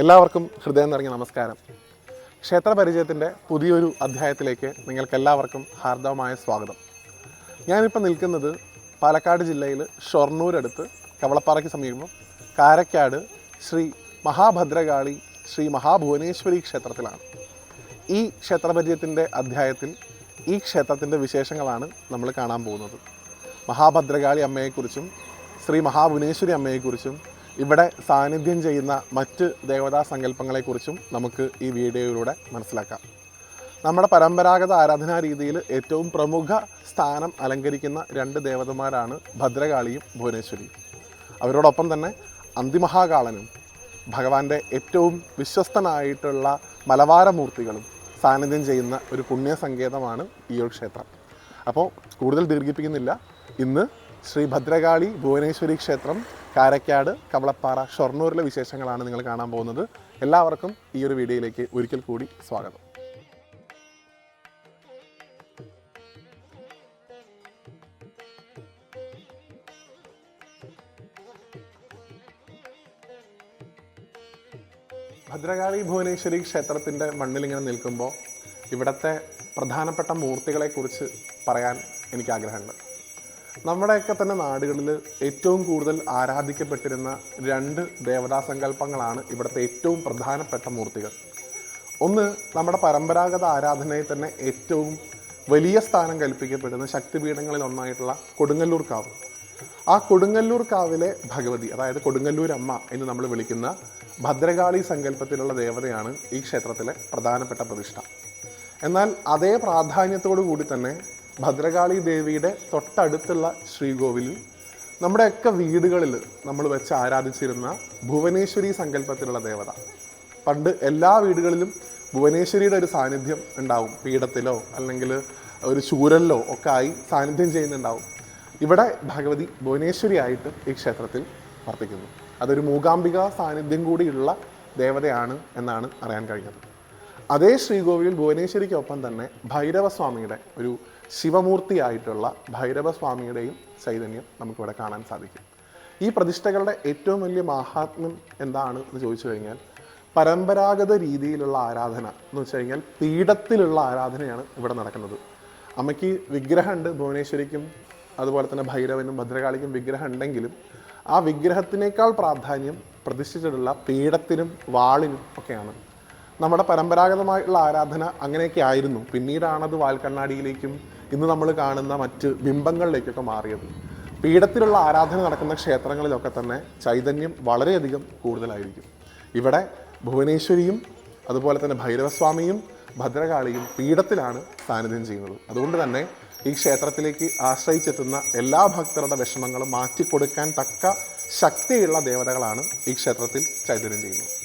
എല്ലാവർക്കും ഹൃദയം നിറഞ്ഞ നമസ്കാരം. ക്ഷേത്ര പരിചയത്തിന്റെ പുതിയൊരു അധ്യായത്തിലേക്ക് നിങ്ങൾക്കെല്ലാവർക്കും ഹാർദവമായ സ്വാഗതം. ഞാനിപ്പോൾ നിൽക്കുന്നത് പാലക്കാട് ജില്ലയിൽ ഷൊർണൂരടുത്ത് കവളപ്പാറയ്ക്ക് സമീപം കാരക്കാട് ശ്രീ മഹാഭദ്രകാളി ശ്രീ മഹാഭുവനേശ്വരി ക്ഷേത്രത്തിലാണ്. ഈ ക്ഷേത്രപരിചയത്തിന്റെ അധ്യായത്തിൽ ഈ ക്ഷേത്രത്തിന്റെ വിശേഷങ്ങളാണ് നമ്മൾ കാണാൻ പോകുന്നത്. മഹാഭദ്രകാളി അമ്മയെക്കുറിച്ചും ശ്രീ മഹാഭുവനേശ്വരി അമ്മയെക്കുറിച്ചും ഇവിടെ സാന്നിധ്യം ചെയ്യുന്ന മറ്റ് ദേവതാ സങ്കല്പങ്ങളെക്കുറിച്ചും നമുക്ക് ഈ വീഡിയോയിലൂടെ മനസ്സിലാക്കാം. നമ്മുടെ പരമ്പരാഗത ആരാധനാ രീതിയിൽ ഏറ്റവും പ്രമുഖ സ്ഥാനം അലങ്കരിക്കുന്ന രണ്ട് ദേവതമാരാണ് ഭദ്രകാളിയും ഭുവനേശ്വരിയും. അവരോടൊപ്പം തന്നെ അന്തിമഹാകാളനും ഭഗവാന്റെ ഏറ്റവും വിശ്വസ്തനായിട്ടുള്ള മലവാരമൂർത്തികളും സാന്നിധ്യം ചെയ്യുന്ന ഒരു പുണ്യ സങ്കേതമാണ് ഈ ഒരു ക്ഷേത്രം. അപ്പോൾ കൂടുതൽ ദീർഘിപ്പിക്കുന്നില്ല. ഇന്ന് ശ്രീ ഭദ്രകാളി ഭുവനേശ്വരി ക്ഷേത്രം കാരക്കാട് കവളപ്പാറ ഷൊർണൂരിലെ വിശേഷങ്ങളാണ് നിങ്ങൾ കാണാൻ പോകുന്നത്. എല്ലാവർക്കും ഈ ഒരു വീഡിയോയിലേക്ക് ഒരിക്കൽ കൂടി സ്വാഗതം. ഭദ്രകാളി ഭുവനേശ്വരി ക്ഷേത്രത്തിന്റെ മണ്ണിൽ ഇങ്ങനെ നിൽക്കുമ്പോൾ ഇവിടുത്തെ പ്രധാനപ്പെട്ട മൂർത്തികളെക്കുറിച്ച് പറയാൻ എനിക്ക് ആഗ്രഹമുണ്ട് നമ്മുടെയൊക്കെ തന്നെ നാടുകളിൽ ഏറ്റവും കൂടുതൽ ആരാധിക്കപ്പെട്ടിരുന്ന രണ്ട് ദേവതാ സങ്കല്പങ്ങളാണ് ഇവിടുത്തെ ഏറ്റവും പ്രധാനപ്പെട്ട മൂർത്തികൾ. ഒന്ന് നമ്മുടെ പരമ്പരാഗത ആരാധനയിൽ തന്നെ ഏറ്റവും വലിയ സ്ഥാനം കൽപ്പിക്കപ്പെടുന്ന ശക്തിപീഠങ്ങളിൽ ഒന്നായിട്ടുള്ള കൊടുങ്ങല്ലൂർ കാവ്. ആ കൊടുങ്ങല്ലൂർ കാവിലെ ഭഗവതി അതായത് കൊടുങ്ങല്ലൂർ അമ്മ എന്ന് നമ്മൾ വിളിക്കുന്ന ഭദ്രകാളി സങ്കല്പത്തിലുള്ള ദേവതയാണ് ഈ ക്ഷേത്രത്തിലെ പ്രധാനപ്പെട്ട പ്രതിഷ്ഠ. എന്നാൽ അതേ പ്രാധാന്യത്തോടു കൂടി തന്നെ ഭദ്രകാളി ദേവിയുടെ തൊട്ടടുത്തുള്ള ശ്രീകോവിലിൽ നമ്മുടെയൊക്കെ വീടുകളിൽ നമ്മൾ വെച്ച് ആരാധിച്ചിരുന്ന ഭുവനേശ്വരി സങ്കല്പത്തിലുള്ള ദേവത. പണ്ട് എല്ലാ വീടുകളിലും ഭുവനേശ്വരിയുടെ ഒരു സാന്നിധ്യം ഉണ്ടാവും. പീഠത്തിലോ അല്ലെങ്കിൽ ഒരു ചൂരലിലോ ഒക്കെ ആയി സാന്നിധ്യം ചെയ്യുന്നുണ്ടാവും. ഇവിടെ ഭഗവതി ഭുവനേശ്വരി ആയിട്ട് ഈ ക്ഷേത്രത്തിൽ വർത്തിക്കുന്നു. അതൊരു മൂകാംബിക സാന്നിധ്യം കൂടിയുള്ള ദേവതയാണ് എന്നാണ് അറിയാൻ കഴിഞ്ഞത്. അതേ ശ്രീകോവിൽ ഭുവനേശ്വരിക്കൊപ്പം തന്നെ ഭൈരവസ്വാമിയുടെ ഒരു ശിവമൂർത്തിയായിട്ടുള്ള ഭൈരവസ്വാമിയുടെയും ചൈതന്യം നമുക്കിവിടെ കാണാൻ സാധിക്കും. ഈ പ്രതിഷ്ഠകളുടെ ഏറ്റവും വലിയ മഹാത്മ്യം എന്താണ് എന്ന് ചോദിച്ചു കഴിഞ്ഞാൽ പരമ്പരാഗത രീതിയിലുള്ള ആരാധന എന്ന് വെച്ച് കഴിഞ്ഞാൽ പീഠത്തിലുള്ള ആരാധനയാണ് ഇവിടെ നടക്കുന്നത്. അമ്മയ്ക്ക് വിഗ്രഹമുണ്ട് ഭുവനേശ്വരിക്കും അതുപോലെ തന്നെ ഭൈരവനും ഭദ്രകാളിക്കും വിഗ്രഹം ഉണ്ടെങ്കിലും ആ വിഗ്രഹത്തിനേക്കാൾ പ്രാധാന്യം പ്രതിഷ്ഠിച്ചിട്ടുള്ള പീഠത്തിനും വാളിനും ഒക്കെയാണ്. നമ്മുടെ പരമ്പരാഗതമായിട്ടുള്ള ആരാധന അങ്ങനെയൊക്കെ ആയിരുന്നു. പിന്നീടാണത് വാൽക്കണ്ണാടിയിലേക്കും ഇന്ന് നമ്മൾ കാണുന്ന മറ്റ് ബിംബങ്ങളിലേക്കൊക്കെ മാറിയത്. പീഠത്തിലുള്ള ആരാധന നടക്കുന്ന ക്ഷേത്രങ്ങളിലൊക്കെ തന്നെ ചൈതന്യം വളരെയധികം കൂടുതലായിരിക്കും. ഇവിടെ ഭുവനേശ്വരിയും അതുപോലെ തന്നെ ഭൈരവസ്വാമിയും ഭദ്രകാളിയും പീഠത്തിലാണ് സാന്നിധ്യം ചെയ്യുന്നത്. അതുകൊണ്ട് തന്നെ ഈ ക്ഷേത്രത്തിലേക്ക് ആശ്രയിച്ചെത്തുന്ന എല്ലാ ഭക്തരുടെ വിഷമങ്ങളും മാറ്റിക്കൊടുക്കാൻ തക്ക ശക്തിയുള്ള ദേവതകളാണ് ഈ ക്ഷേത്രത്തിൽ ചൈതന്യം ചെയ്യുന്നത്.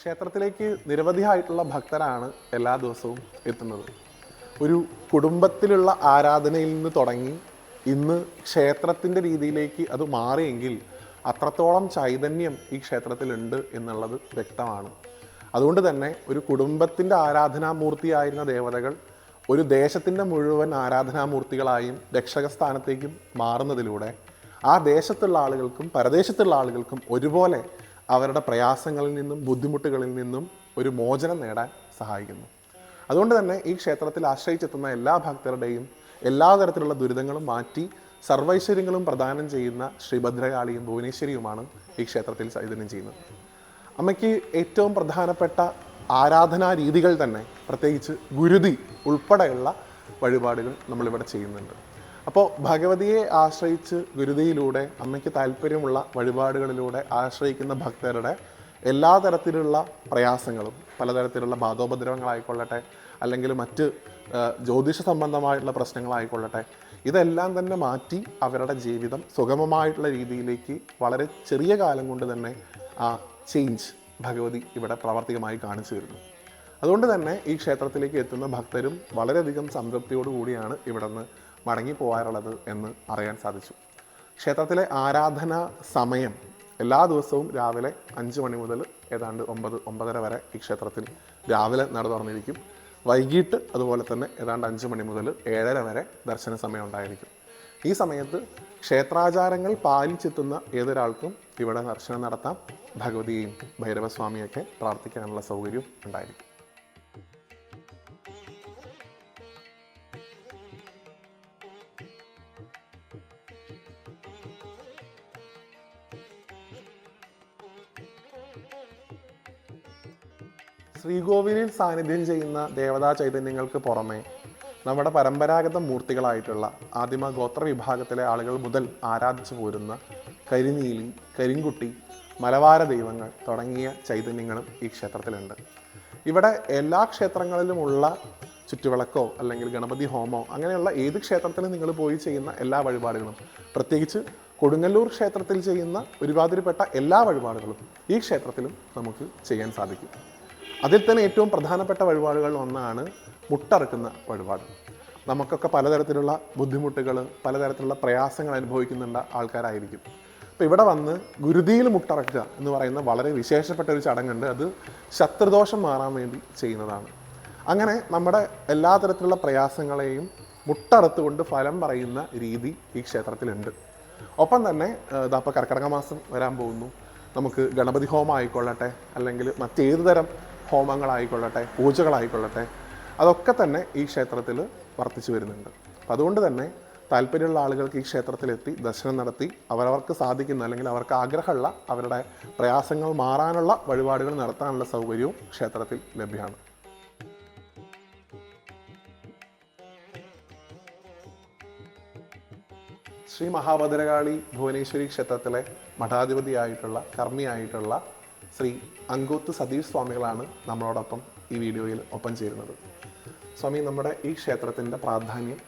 ക്ഷേത്രത്തിലേക്ക് നിരവധിയായിട്ടുള്ള ഭക്തരാണ് എല്ലാ ദിവസവും എത്തുന്നത്. ഒരു കുടുംബത്തിലുള്ള ആരാധനയിൽ നിന്ന് തുടങ്ങി ഇന്ന് ക്ഷേത്രത്തിന്റെ രീതിയിലേക്ക് അത് മാറിയെങ്കിൽ അത്രത്തോളം ചൈതന്യം ഈ ക്ഷേത്രത്തിലുണ്ട് എന്നുള്ളത് വ്യക്തമാണ്. അതുകൊണ്ട് തന്നെ ഒരു കുടുംബത്തിന്റെ ആരാധനാമൂർത്തിയായിരുന്ന ദേവതകൾ ഒരു ദേശത്തിന്റെ മുഴുവൻ ആരാധനാമൂർത്തികളായും രക്ഷക സ്ഥാനത്തേക്കും മാറുന്നതിലൂടെ ആ ദേശത്തുള്ള ആളുകൾക്കും പരദേശത്തുള്ള ആളുകൾക്കും ഒരുപോലെ അവരുടെ പ്രയാസങ്ങളിൽ നിന്നും ബുദ്ധിമുട്ടുകളിൽ നിന്നും ഒരു മോചനം നേടാൻ സഹായിക്കുന്നു. അതുകൊണ്ട് തന്നെ ഈ ക്ഷേത്രത്തിൽ ആശ്രയിച്ചെത്തുന്ന എല്ലാ ഭക്തരുടെയും എല്ലാ തരത്തിലുള്ള ദുരിതങ്ങളും മാറ്റി സർവൈശ്വര്യങ്ങളും പ്രദാനം ചെയ്യുന്ന ശ്രീഭദ്രകാളിയും ഭുവനേശ്വരിയുമാണ് ഈ ക്ഷേത്രത്തിൽ ചൈതന്യം ചെയ്യുന്നത്. അമ്മയ്ക്ക് ഏറ്റവും പ്രധാനപ്പെട്ട ആരാധനാ രീതികൾ തന്നെ പ്രത്യേകിച്ച് ഗുരുതി ഉൾപ്പെടെയുള്ള വഴിപാടുകൾ നമ്മളിവിടെ ചെയ്യുന്നുണ്ട്. അപ്പോൾ ഭഗവതിയെ ആശ്രയിച്ച് ഗുരുതിയിലൂടെ അമ്മയ്ക്ക് താല്പര്യമുള്ള വഴിപാടുകളിലൂടെ ആശ്രയിക്കുന്ന ഭക്തരുടെ എല്ലാ തരത്തിലുള്ള പ്രയാസങ്ങളും പലതരത്തിലുള്ള ബാധോപദ്രവങ്ങളായിക്കൊള്ളട്ടെ അല്ലെങ്കിൽ മറ്റ് ജ്യോതിഷ സംബന്ധമായിട്ടുള്ള പ്രശ്നങ്ങളായിക്കൊള്ളട്ടെ ഇതെല്ലാം തന്നെ മാറ്റി അവരുടെ ജീവിതം സുഗമമായിട്ടുള്ള രീതിയിലേക്ക് വളരെ ചെറിയ കാലം കൊണ്ട് തന്നെ ആ ചേഞ്ച് ഭഗവതി ഇവിടെ പ്രാവർത്തികമായി കാണിച്ചു തരുന്നു. അതുകൊണ്ട് തന്നെ ഈ ക്ഷേത്രത്തിലേക്ക് എത്തുന്ന ഭക്തരും വളരെയധികം സംതൃപ്തിയോടു കൂടിയാണ് ഇവിടെ നിന്ന് മടങ്ങി പോകാറുള്ളത് എന്ന് അറിയാൻ സാധിച്ചു. ക്ഷേത്രത്തിലെ ആരാധന സമയം എല്ലാ ദിവസവും രാവിലെ അഞ്ച് മണി മുതൽ ഏതാണ്ട് ഒമ്പത് ഒമ്പതര വരെ ഈ ക്ഷേത്രത്തിൽ രാവിലെ നട തുറന്നിരിക്കും. വൈകിട്ട് അതുപോലെ തന്നെ ഏതാണ്ട് അഞ്ച് മണി മുതൽ ഏഴര വരെ ദർശന സമയം ഉണ്ടായിരിക്കും. ഈ സമയത്ത് ക്ഷേത്രാചാരങ്ങൾ പാലിച്ചെത്തുന്ന ഏതൊരാൾക്കും ഇവിടെ ദർശനം നടത്താം. ഭഗവതിയെയും ഭൈരവസ്വാമിയൊക്കെ പ്രാർത്ഥിക്കാനുള്ള സൗകര്യം ഉണ്ടായിരിക്കും. ശ്രീകോവിലിൽ സാന്നിധ്യം ചെയ്യുന്ന ദേവതാ ചൈതന്യങ്ങൾക്ക് പുറമെ നമ്മുടെ പരമ്പരാഗത മൂർത്തികളായിട്ടുള്ള ആദിമ ഗോത്ര വിഭാഗത്തിലെ ആളുകൾ മുതൽ ആരാധിച്ചു പോരുന്ന കരിനീലി കരിങ്കുട്ടി മലവാര ദൈവങ്ങൾ തുടങ്ങിയ ചൈതന്യങ്ങളും ഈ ക്ഷേത്രത്തിലുണ്ട്. ഇവിടെ എല്ലാ ക്ഷേത്രങ്ങളിലുമുള്ള ചുറ്റുവിളക്കോ അല്ലെങ്കിൽ ഗണപതി ഹോമോ അങ്ങനെയുള്ള ഏത് ക്ഷേത്രത്തിലും നിങ്ങൾ പോയി ചെയ്യുന്ന എല്ലാ വഴിപാടുകളും പ്രത്യേകിച്ച് കൊടുങ്ങല്ലൂർ ക്ഷേത്രത്തിൽ ചെയ്യുന്ന ഒരുമാതിരിപ്പെട്ട എല്ലാ വഴിപാടുകളും ഈ ക്ഷേത്രത്തിലും നമുക്ക് ചെയ്യാൻ സാധിക്കും. അതിൽ തന്നെ ഏറ്റവും പ്രധാനപ്പെട്ട വഴിപാടുകളിൽ ഒന്നാണ് മുട്ടറക്കുന്ന വഴിപാട്. നമുക്കൊക്കെ പലതരത്തിലുള്ള ബുദ്ധിമുട്ടുകൾ പലതരത്തിലുള്ള പ്രയാസങ്ങൾ അനുഭവിക്കുന്നുണ്ട ആൾക്കാരായിരിക്കും. അപ്പോൾ ഇവിടെ വന്ന് ഗുരുതിയിൽ മുട്ടറക്കുക എന്ന് പറയുന്ന വളരെ വിശേഷപ്പെട്ട ഒരു ചടങ്ങുണ്ട്. അത് ശത്രുദോഷം മാറാൻ വേണ്ടി ചെയ്യുന്നതാണ്. അങ്ങനെ നമ്മുടെ എല്ലാ തരത്തിലുള്ള പ്രയാസങ്ങളെയും മുട്ടറുത്തുകൊണ്ട് ഫലം പറയുന്ന രീതി ഈ ക്ഷേത്രത്തിലുണ്ട്. ഒപ്പം തന്നെ ഇതപ്പോൾ കർക്കിടക മാസം വരാൻ പോകുന്നു. നമുക്ക് ഗണപതി ഹോമം ആയിക്കൊള്ളട്ടെ അല്ലെങ്കിൽ മറ്റേത് തരം ഹോമങ്ങളായിക്കൊള്ളട്ടെ പൂജകളായിക്കൊള്ളട്ടെ അതൊക്കെ തന്നെ ഈ ക്ഷേത്രത്തിൽ വർത്തിച്ചു വരുന്നുണ്ട്. അപ്പം അതുകൊണ്ട് തന്നെ താല്പര്യമുള്ള ആളുകൾക്ക് ഈ ക്ഷേത്രത്തിലെത്തി ദർശനം നടത്തി അവരവർക്ക് സാധിക്കുന്ന അല്ലെങ്കിൽ അവർക്ക് ആഗ്രഹമുള്ള അവരുടെ പ്രയാസങ്ങൾ മാറാനുള്ള വഴിപാടുകൾ നടത്താനുള്ള സൗകര്യവും ക്ഷേത്രത്തിൽ ലഭ്യമാണ്. ശ്രീ മഹാഭദ്രകാളി ഭുവനേശ്വരി ക്ഷേത്രത്തിലെ മഠാധിപതിയായിട്ടുള്ള കർമ്മിയായിട്ടുള്ള ശ്രീ അങ്കൂത്ത് സതീഷ് സ്വാമികളാണ് നമ്മളോടൊപ്പം ഈ വീഡിയോയിൽ ഒപ്പം ചേരുന്നത്. സ്വാമി നമ്മുടെ ഈ ക്ഷേത്രത്തിന്റെ പ്രാധാന്യം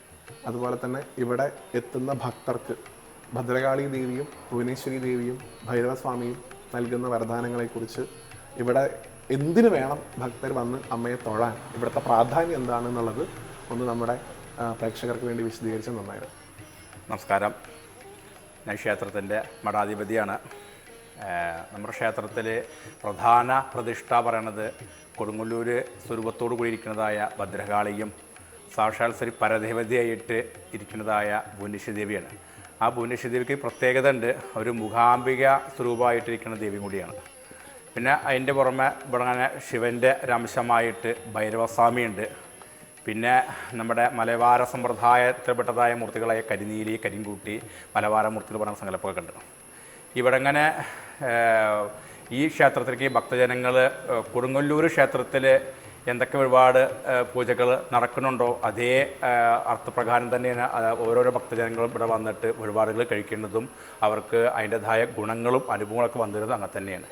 അതുപോലെ തന്നെ ഇവിടെ എത്തുന്ന ഭക്തർക്ക് ഭദ്രകാളി ദേവിയും ഭുവനേശ്വരി ദേവിയും ഭൈരവസ്വാമിയും നൽകുന്ന വരദാനങ്ങളെക്കുറിച്ച് ഇവിടെ എന്തിനു വേണം ഭക്തർ വന്ന് അമ്മയെ തൊഴാൻ? ഇവിടുത്തെ പ്രാധാന്യം എന്താണെന്നുള്ളത് ഒന്ന് നമ്മുടെ പ്രേക്ഷകർക്ക് വേണ്ടി വിശദീകരിച്ച് നന്നായിരുന്നു നമസ്കാരം. ഞാൻ ക്ഷേത്രത്തിന്റെ മഠാധിപതിയാണ്. നമ്മുടെ ക്ഷേത്രത്തിലെ പ്രധാന പ്രതിഷ്ഠ പറയണത് കൊടുങ്ങല്ലൂർ സ്വരൂപത്തോടു കൂടി ഇരിക്കുന്നതായ ഭദ്രകാളിയും സാക്ഷാൽ ശ്രീ പരദേവതയായിട്ട് ഇരിക്കുന്നതായ ഭുവനേശ്വരി ആ ഭുവനേശ്വരി ദേവിക്ക് പ്രത്യേകത ഉണ്ട്. ഒരു മുഖാംബിക സ്വരൂപമായിട്ടിരിക്കുന്ന ദേവി കൂടിയാണ്. പിന്നെ അതിന്റെ പുറമെ ഇവിടെ അങ്ങനെ ശിവന്റെ രംശമായിട്ട് ഭൈരവസ്വാമിയുണ്ട്. പിന്നെ നമ്മുടെ മലബാര സമ്പ്രദായത്തിൽപ്പെട്ടതായ മൂർത്തികളായ കരിനീലി കരിങ്കൂട്ടി മലബാര മൂർത്തികൾ പറഞ്ഞ സങ്കല്പമൊക്കെ ഉണ്ട് ഇവിടെ അങ്ങനെ ഈ ക്ഷേത്രത്തിലേക്ക് ഭക്തജനങ്ങൾ കൊടുങ്ങല്ലൂർ ക്ഷേത്രത്തിൽ എന്തൊക്കെ ഒരുപാട് പൂജകൾ നടക്കുന്നുണ്ടോ? അതേ അർത്ഥപ്രകാരം തന്നെയാണ് ഓരോരോ ഭക്തജനങ്ങളും ഇവിടെ വന്നിട്ട് ഒരുപാടുകൾ കഴിക്കേണ്ടതും അവർക്ക് അതിന്റെതായ ഗുണങ്ങളും അനുഭവങ്ങളൊക്കെ വന്നിരുന്നത് അങ്ങനെ തന്നെയാണ്.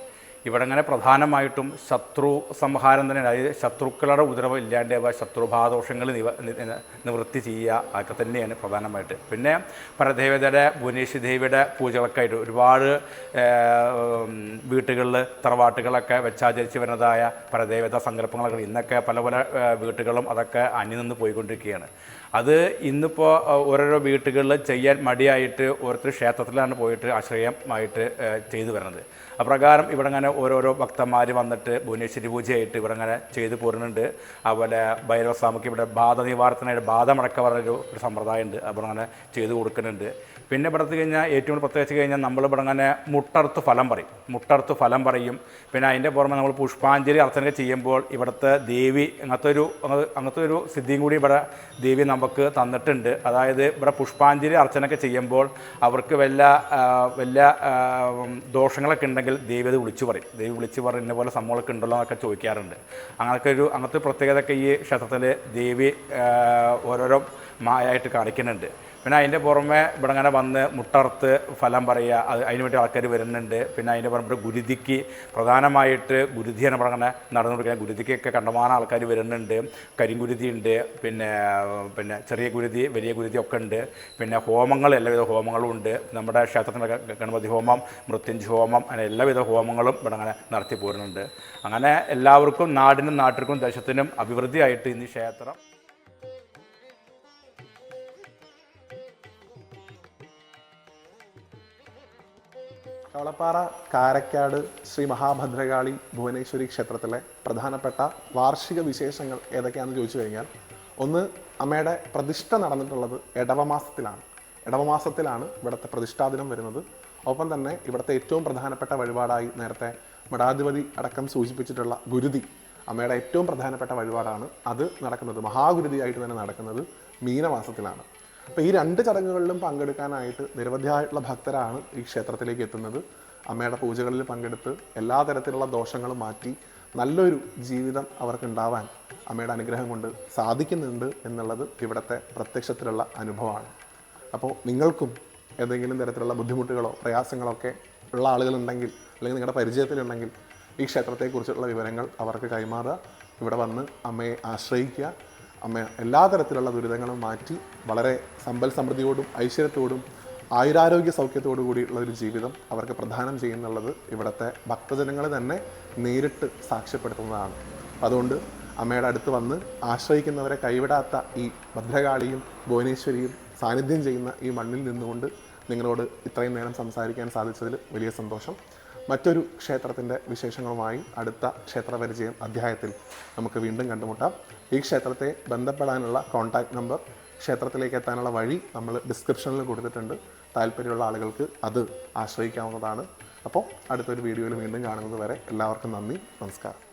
ഇവിടെ അങ്ങനെ പ്രധാനമായിട്ടും ശത്രു സംഹാരം തന്നെ അതായത് ശത്രുക്കളുടെ ഉദരവ് ഇല്ലാണ്ടാവുക ശത്രുഭാദോഷങ്ങൾ നിവ നിവൃത്തി ചെയ്യുക അതൊക്കെ തന്നെയാണ് പ്രധാനമായിട്ട്. പിന്നെ പരദേവതയുടെ ഭുവനേശ്വരി ദേവിയുടെ പൂജകളൊക്കെയിട്ട് ഒരുപാട് വീട്ടുകളിൽ തറവാട്ടുകളൊക്കെ വെച്ചാചരിച്ച് വരുന്നതായ പരദേവത സങ്കല്പങ്ങളൊക്കെ ഇന്നൊക്കെ പല പല വീട്ടുകളും അതൊക്കെ അന്യം നിന്ന് പോയിക്കൊണ്ടിരിക്കുകയാണ്. അത് ഇന്നിപ്പോൾ ഓരോരോ വീട്ടുകളിൽ ചെയ്യാൻ മടിയായിട്ട് ഓരോരുത്തർ ക്ഷേത്രത്തിലാണ് പോയിട്ട് ആശ്രയമായിട്ട് ചെയ്തു വരുന്നത്. അപ്രകാരം ഇവിടെ അങ്ങനെ ഓരോരോ ഭക്തന്മാർ വന്നിട്ട് ഭുവനേശ്വരി പൂജയായിട്ട് ഇവിടെ അങ്ങനെ ചെയ്തു പോരുന്നുണ്ട്. അതുപോലെ ഭൈരവസ്വാമിക്ക് ഇവിടെ ബാധ നിവാരണത്തിനായിട്ട് ബാധമടക്ക പറഞ്ഞൊരു ഒരു സമ്പ്രദായം ഉണ്ട് അവിടെ അങ്ങനെ ചെയ്തു കൊടുക്കുന്നുണ്ട്. പിന്നെ ഇവിടെ എത്തി കഴിഞ്ഞാൽ ഏറ്റവും കൂടുതൽ പ്രത്യേകിച്ച് കഴിഞ്ഞാൽ നമ്മൾ ഇവിടെ അങ്ങനെ മുട്ടറുത്ത് ഫലം പറയും. മുട്ടറുത്ത് ഫലം പറയും. പിന്നെ അതിന്റെ പുറമെ നമ്മൾ പുഷ്പാഞ്ജലി അർച്ചന ചെയ്യുമ്പോൾ ഇവിടുത്തെ ദേവി അങ്ങനത്തെ ഒരു അങ്ങ- അങ്ങനത്തെ ഒരു സിദ്ധിയും കൂടി ഇവിടെ ദേവി നമുക്ക് തന്നിട്ടുണ്ട്. അതായത് ഇവിടെ പുഷ്പാഞ്ജലി അർച്ചനയൊക്കെ ചെയ്യുമ്പോൾ അവർക്ക് വല്ല വല്ല ദോഷങ്ങളൊക്കെ ഉണ്ടെങ്കിൽ ദേവി അത് വിളിച്ചു പറയും. ദേവി വിളിച്ചു ഇന്ന പോലെ സംഭവങ്ങളൊക്കെ ഉണ്ടല്ലോ എന്നൊക്കെ ചോദിക്കാറുണ്ട്. അങ്ങനത്തെ ഒരു അങ്ങനത്തെ പ്രത്യേകതയൊക്കെ ഈ ക്ഷേത്രത്തിൽ ദേവി ഓരോരോ മായായിട്ട് കാണിക്കുന്നുണ്ട്. പിന്നെ അതിന്റെ പുറമെ ഇവിടെ അങ്ങനെ വന്ന് മുട്ടർത്ത് ഫലം പറയുക അത് അതിന് വേണ്ടി ആൾക്കാർ വരുന്നുണ്ട്. പിന്നെ അതിന്റെ പുറമെ ഗുരുതിക്ക് പ്രധാനമായിട്ട് ഗുരുതിയാണ് ഇവിടെ അങ്ങനെ നടന്നു കൊടുക്കുക ഗുരുതിക്കൊക്കെ കണ്ടമാനം ആൾക്കാർ വരുന്നുണ്ട്. കരിങ്കുരുതി ഉണ്ട് പിന്നെ പിന്നെ ചെറിയ കുരുതി വലിയ കുരുതി ഒക്കെ ഉണ്ട്. പിന്നെ ഹോമങ്ങൾ എല്ലാവിധ ഹോമങ്ങളും ഉണ്ട്. നമ്മുടെ ക്ഷേത്രത്തിന്റെ ഗണപതി ഹോമം മൃത്യുഞ്ജ ഹോമം അങ്ങനെ എല്ലാവിധ ഹോമങ്ങളും ഇവിടെ അങ്ങനെ നടത്തി പോരുന്നുണ്ട്. അങ്ങനെ എല്ലാവർക്കും നാടിനും നാട്ടിൽക്കും ദേശത്തിനും അഭിവൃദ്ധിയായിട്ട് ഇന്ന് ക്ഷേത്രം കവളപ്പാറ കാരക്കാട് ശ്രീ മഹാഭദ്രകാളി ഭുവനേശ്വരി ക്ഷേത്രത്തിലെ പ്രധാനപ്പെട്ട വാർഷിക വിശേഷങ്ങൾ ഏതൊക്കെയാണെന്ന് ചോദിച്ചു കഴിഞ്ഞാൽ ഒന്ന് അമ്മയുടെ പ്രതിഷ്ഠ നടന്നിട്ടുള്ളത് ഇടവമാസത്തിലാണ് ഇടവമാസത്തിലാണ് ഇവിടുത്തെ പ്രതിഷ്ഠാദിനം വരുന്നത്. ഒപ്പം തന്നെ ഇവിടുത്തെ ഏറ്റവും പ്രധാനപ്പെട്ട വഴിപാടായി നേരത്തെ മഠാധിപതി അടക്കം സൂചിപ്പിച്ചിട്ടുള്ള ഗുരുതി അമ്മയുടെ ഏറ്റവും പ്രധാനപ്പെട്ട വഴിപാടാണ് അത് നടക്കുന്നത്. മഹാഗുരുതിയായിട്ട് തന്നെ നടക്കുന്നത് മീനമാസത്തിലാണ്. അപ്പോൾ ഈ രണ്ട് ചടങ്ങുകളിലും പങ്കെടുക്കാനായിട്ട് നിരവധിയായിട്ടുള്ള ഭക്തരാണ് ഈ ക്ഷേത്രത്തിലേക്ക് എത്തുന്നത്. അമ്മയുടെ പൂജകളിൽ പങ്കെടുത്ത് എല്ലാ തരത്തിലുള്ള ദോഷങ്ങളും മാറ്റി നല്ലൊരു ജീവിതം അവർക്ക് ഉണ്ടാവാൻ അമ്മയുടെ അനുഗ്രഹം കൊണ്ട് സാധിക്കുന്നുണ്ട് എന്നുള്ളത് ഇവിടുത്തെ പ്രത്യക്ഷത്തിലുള്ള അനുഭവമാണ്. അപ്പോൾ നിങ്ങൾക്കും ഏതെങ്കിലും തരത്തിലുള്ള ബുദ്ധിമുട്ടുകളോ പ്രയാസങ്ങളോ ഒക്കെ ഉള്ള ആളുകളുണ്ടെങ്കിൽ അല്ലെങ്കിൽ നിങ്ങളുടെ പരിചയത്തിലുണ്ടെങ്കിൽ ഈ ക്ഷേത്രത്തെക്കുറിച്ചുള്ള വിവരങ്ങൾ അവർക്ക് കൈമാറുക. ഇവിടെ വന്ന് അമ്മയെ ആശ്രയിക്കുക. അമ്മ എല്ലാ തരത്തിലുള്ള ദുരിതങ്ങളും മാറ്റി വളരെ സമ്പൽ സമൃദ്ധിയോടും ഐശ്വര്യത്തോടും ആയുരാരോഗ്യ സൗഖ്യത്തോടു കൂടിയുള്ള ഒരു ജീവിതം അവർക്ക് പ്രദാനം ചെയ്യുന്നുള്ളത് ഇവിടുത്തെ ഭക്തജനങ്ങൾ തന്നെ നേരിട്ട് സാക്ഷ്യപ്പെടുത്തുന്നതാണ്. അതുകൊണ്ട് അമ്മയുടെ അടുത്ത് വന്ന് ആശ്രയിക്കുന്നവരെ കൈവിടാത്ത ഈ ഭദ്രകാളിയും ഭുവനേശ്വരിയും സാന്നിധ്യം ചെയ്യുന്ന ഈ മണ്ണിൽ നിന്നുകൊണ്ട് നിങ്ങളോട് ഇത്രയും നേരം സംസാരിക്കാൻ സാധിച്ചതിൽ വലിയ സന്തോഷം. മറ്റൊരു ക്ഷേത്രത്തിന്റെ വിശേഷങ്ങളുമായി അടുത്ത ക്ഷേത്രപരിചയം അധ്യായത്തിൽ നമുക്ക് വീണ്ടും കണ്ടുമുട്ടാം. ഈ ക്ഷേത്രത്തെ ബന്ധപ്പെടാനുള്ള കോൺടാക്റ്റ് നമ്പർ ക്ഷേത്രത്തിലേക്ക് എത്താനുള്ള വഴി നമ്മൾ ഡിസ്ക്രിപ്ഷനിൽ കൊടുത്തിട്ടുണ്ട്. താല്പര്യമുള്ള ആളുകൾക്ക് അത് ആശ്രയിക്കാവുന്നതാണ്. അപ്പോൾ അടുത്തൊരു വീഡിയോയിൽ വീണ്ടും കാണുന്നത് വരെ എല്ലാവർക്കും നന്ദി നമസ്കാരം.